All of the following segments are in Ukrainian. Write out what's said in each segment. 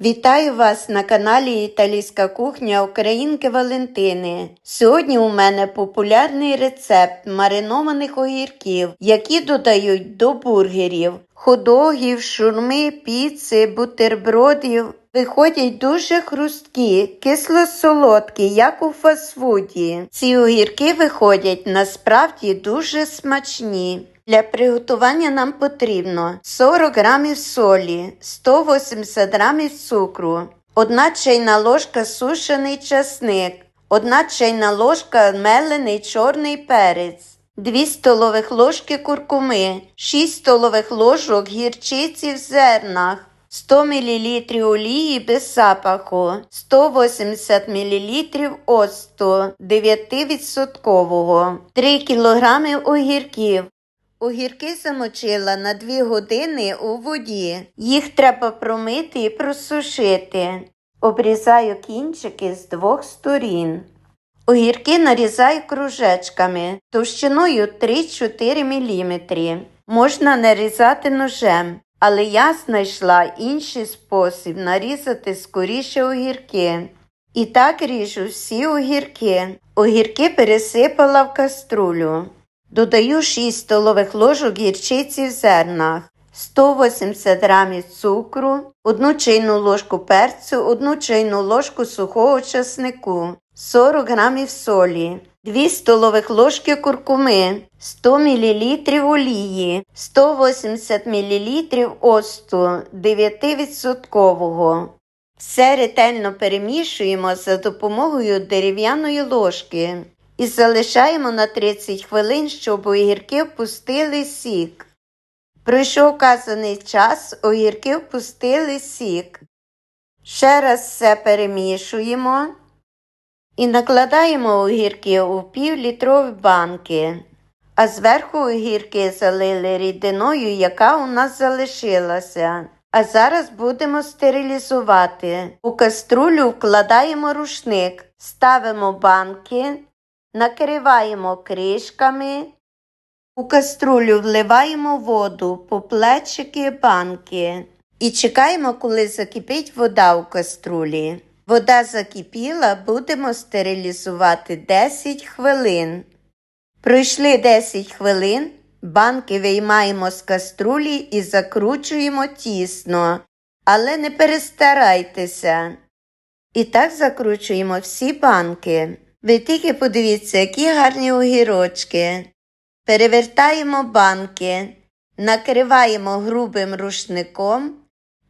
Вітаю вас на каналі Італійська кухня Українки Валентини. Сьогодні у мене популярний рецепт маринованих огірків, які додають до бургерів, хот-догів, шурми, піци, бутербродів. Виходять дуже хрусткі, кисло-солодкі, як у фастфуді. Ці огірки виходять насправді дуже смачні. Для приготування нам потрібно 40 грамів солі, 180 грамів цукру, 1 чайна ложка сушений часник, 1 чайна ложка мелений чорний перець, 2 столових ложки куркуми, 6 столових ложок гірчиці в зернах, 100 мл олії без запаху, 180 мл оцту 9%, 3 кг огірків. Огірки замочила на 2 години у воді. Їх треба промити і просушити. Обрізаю кінчики з двох сторін. Огірки нарізаю кружечками товщиною 3-4 мм. Можна нарізати ножем, але я знайшла інший спосіб нарізати скоріше огірки. І так ріжу всі огірки. Огірки пересипала в каструлю. Додаю 6 столових ложок гірчиці в зернах, 180 грамів цукру, 1 чайну ложку перцю, 1 чайну ложку сухого часнику, 40 грамів солі, 2 столових ложки куркуми, 100 мл олії, 180 мл оцту 9%. Все ретельно перемішуємо за допомогою дерев'яної ложки і залишаємо на 30 хвилин, щоб огірки впустили сік. Пройшов вказаний час, огірки впустили сік. Ще раз все перемішуємо і накладаємо огірки у півлітрові банки, а зверху огірки залили рідиною, яка у нас залишилася. А зараз будемо стерилізувати. У каструлю вкладаємо рушник, ставимо банки, накриваємо кришками. У каструлю вливаємо воду по плечики банки і чекаємо, коли закипить вода у каструлі. Вода закипіла, будемо стерилізувати 10 хвилин. Пройшли 10 хвилин, банки виймаємо з каструлі і закручуємо тісно, але не перестарайтеся. І так закручуємо всі банки. Ви тільки подивіться, які гарні огірочки. Перевертаємо банки, накриваємо грубим рушником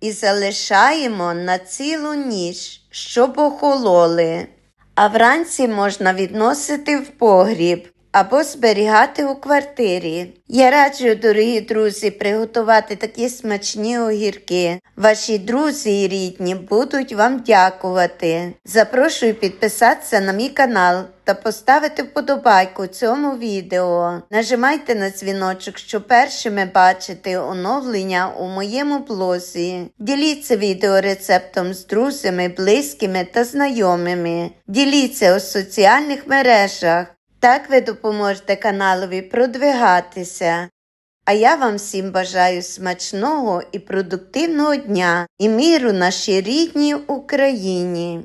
і залишаємо на цілу ніч, щоб охололи. А вранці можна відносити в погріб або зберігати у квартирі. Я раджу, дорогі друзі, приготувати такі смачні огірки. Ваші друзі і рідні будуть вам дякувати. Запрошую підписатися на мій канал та поставити вподобайку цьому відео. Нажимайте на дзвіночок, щоб першими бачити оновлення у моєму блозі. Діліться відео рецептом з друзями, близькими та знайомими. Діліться у соціальних мережах. Так ви допоможете каналові продвигатися. А я вам всім бажаю смачного і продуктивного дня і миру нашій рідній Україні.